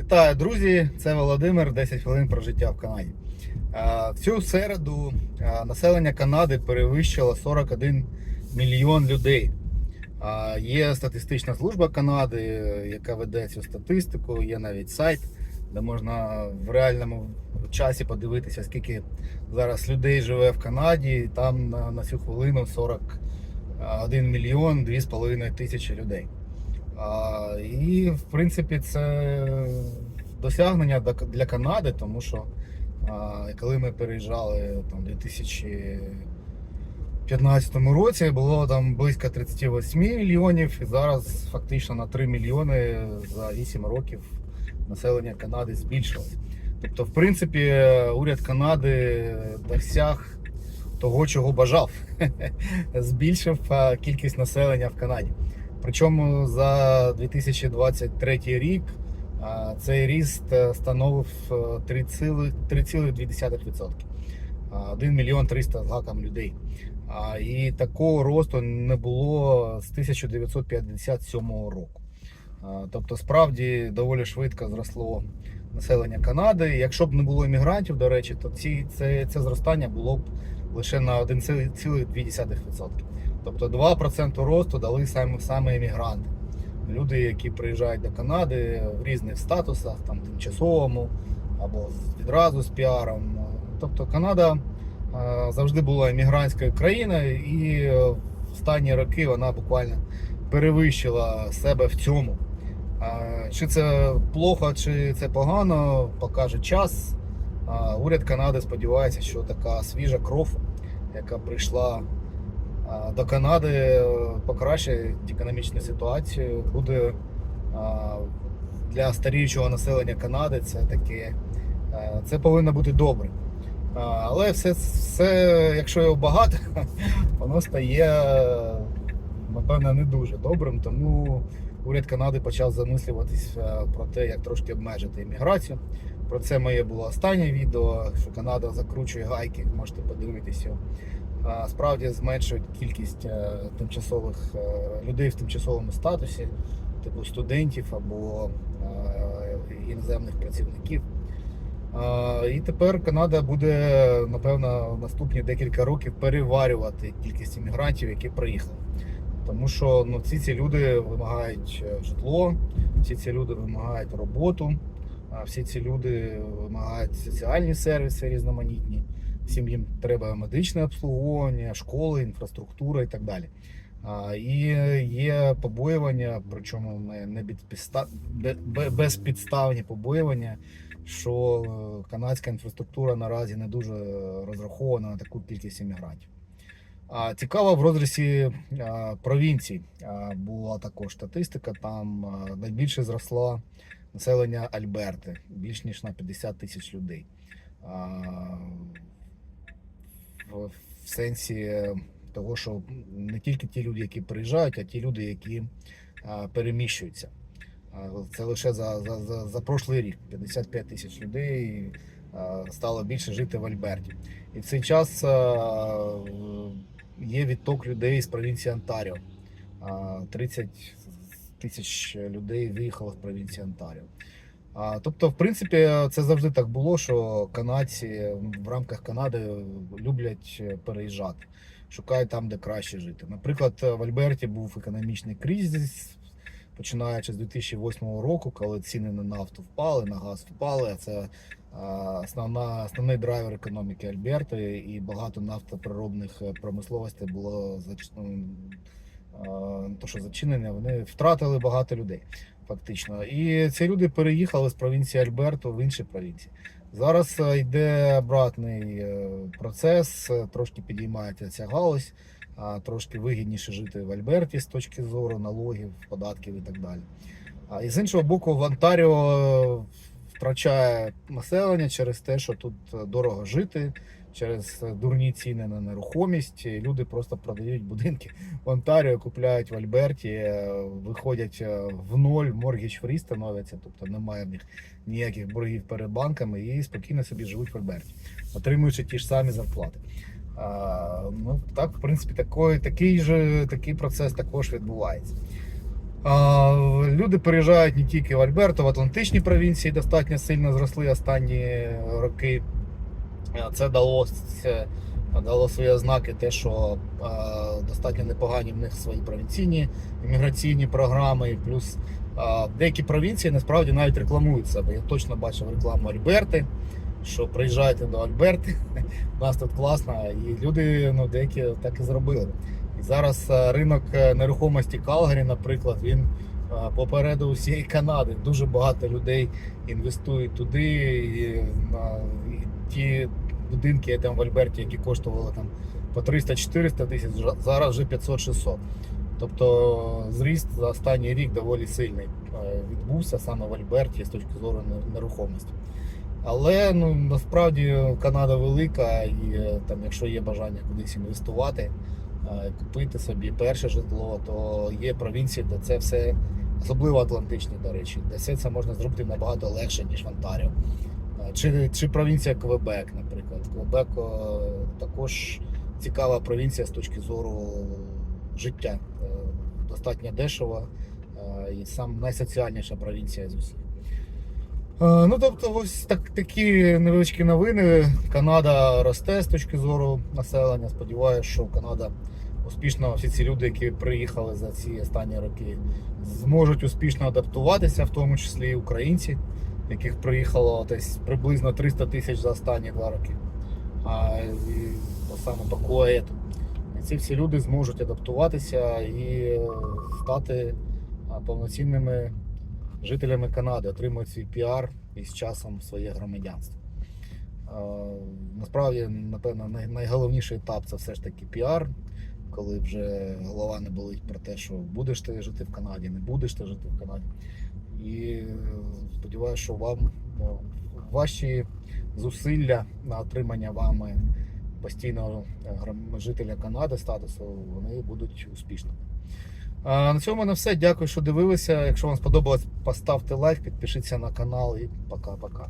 Вітаю, друзі! Це Володимир, 10 хвилин про життя в Канаді. В цю середу населення Канади перевищило 41 мільйон людей. Є статистична служба Канади, яка веде цю статистику. Є навіть сайт, де можна в реальному часі подивитися, скільки зараз людей живе в Канаді. Там на цю хвилину 41 мільйон 2,5 тисячі людей. І в принципі це досягнення для Канади, тому що коли ми переїжджали там, у 2015 році, було там близько 38 мільйонів, і зараз фактично на 3 мільйони за 8 років населення Канади збільшилось. Тобто, в принципі, уряд Канади досяг того, чого бажав. Збільшив кількість населення в Канаді. Причому за 2023 рік цей ріст е, становив е, 3,2%. 3,2%. 1 мільйон 300 з гаком людей. І такого росту не було з 1957 року. Тобто, справді доволі швидко зросло населення Канади. Якщо б не було іммігрантів, до речі, то ці, це, це зростання було б лише на 1,2%. Тобто 2% росту дали саме, саме іммігранти. Люди, які приїжджають до Канади в різних статусах, там тимчасовому або відразу з піаром. Тобто Канада е, завжди була іммігрантською країною, і е, в останні роки вона буквально перевищила себе в цьому. Чи це плохо, чи це погано, покаже час. Уряд Канади сподівається, що така свіжа кров, яка прийшла до Канади е, покращить економічну ситуацію. Буде для старіючого населення Канади це таке, е, це повинно бути добре. Але все, все, якщо його багато, воно стає, е, напевно, не дуже добрим. Тому уряд Канади почав замислюватись е, про те, як трошки обмежити імміграцію. Про це моє було останнє відео, що Канада закручує гайки, можете подивитися справді зменшують кількість е, тимчасових е, людей в тимчасовому статусі, типу студентів або е, іноземних працівників. І тепер Канада буде, напевно, наступні декілька років переварювати кількість іммігрантів, які приїхали. Тому що ну, всі ці люди вимагають житло, всі ці люди вимагають роботу, всі ці люди вимагають соціальні сервіси різноманітні всім їм треба медичне обслуговування, школи, інфраструктура і так далі. І є побоювання, причому не, безпідставні побоювання, що е, канадська інфраструктура наразі не дуже розрахована на таку кількість іммігрантів. Цікаво, в розрізі провінцій була також статистика. Там найбільше зросла населення Альберти, більш ніж на 50 тисяч людей. А, в, сенсі того, що не тільки ті люди, які приїжджають, а ті люди, які переміщуються. Це лише за, за, за, за прошлий рік 55 тисяч людей стало більше жити в Альберті. І в цей час є відток людей з провінції Онтаріо. А, 30 тисяч людей виїхало з провінції Онтаріо. А, Тобто, в принципі, це завжди так було, що канадці в рамках Канади люблять е, переїжджати, шукають там, де краще жити. Наприклад, в Альберті був економічний кризис, починаючи з 2008 року, коли ціни на нафту впали, на газ впали. А це основна, основний драйвер економіки Альберти, і багато нафтопереробних е, промисловостей було зач- то, що зачинення, вони втратили багато людей фактично. І ці люди переїхали з провінції Альберто в інші провінції. Зараз е, йде обратний е, процес, е, трошки підіймається ця галузь, трошки вигідніше жити в Альберті з точки зору налогів, податків і так далі. І з іншого боку, в Онтаріо втрачає населення через те, що тут е, дорого жити, через е, дурні ціни на нерухомість. Люди просто продають будинки в Онтаріо, купляють в Альберті, е, виходять в ноль, моргіч фрі становляться, тобто немає в них ніяких боргів перед банками і спокійно собі живуть в Альберті, отримуючи ті ж самі зарплати. А, ну так, в принципі, такий, такий же такий процес також відбувається. Люди переїжджають не тільки в Альберто, в Атлантичні провінції достатньо сильно зросли останні роки. Це дало, дало свої ознаки, те, що достатньо непогані в них свої провінційні імміграційні програми. Плюс деякі провінції насправді навіть рекламують себе. Я точно бачив рекламу Альберти, що приїжджайте до Альберти, у нас тут класно, і люди ну, деякі так і зробили. Зараз е, ринок е, нерухомості Калгарі, наприклад, він е, попереду усієї Канади. Дуже багато людей інвестують туди. І, і ті будинки там в Альберті, які коштували там по 300-400 тисяч, зараз вже 500-600. Тобто зріст за останній рік доволі сильний відбувся саме в Альберті з точки зору нерухомості. Але ну насправді Канада велика, і там, якщо є бажання кудись інвестувати, купити собі перше житло, то є провінції, де це все, особливо Атлантичні, до речі, де все це можна зробити набагато легше, ніж в Онтаріо. Е, Чи, чи провінція Квебек, наприклад. Квебек е, також цікава провінція з точки зору життя. Е, Достатньо дешево е, і сам найсоціальніша провінція з усіх. Е, Ну, тобто, ось так, такі невеличкі новини. Канада росте з точки зору населення. Сподіваюся, що Канада успішно, всі ці люди, які приїхали за ці останні роки, зможуть успішно адаптуватися, в тому числі і українці, яких приїхало десь приблизно 300 тисяч за останні два роки. А і саме Куаету. Ці всі люди зможуть адаптуватися і е, стати повноцінними жителями Канади, отримують свій піар і з часом своє громадянство. Е, Насправді, напевно, найголовніший етап це все ж таки піар, коли вже голова не болить про те, що будеш ти жити в Канаді, не будеш ти жити в Канаді. І е, сподіваюся, що вам ну, ваші зусилля на отримання вами постійного е, жителя Канади статусу, вони будуть успішними. А, На цьому в все. Дякую, що дивилися. Якщо вам сподобалось, поставте лайк, підпишіться на канал і пока-пока.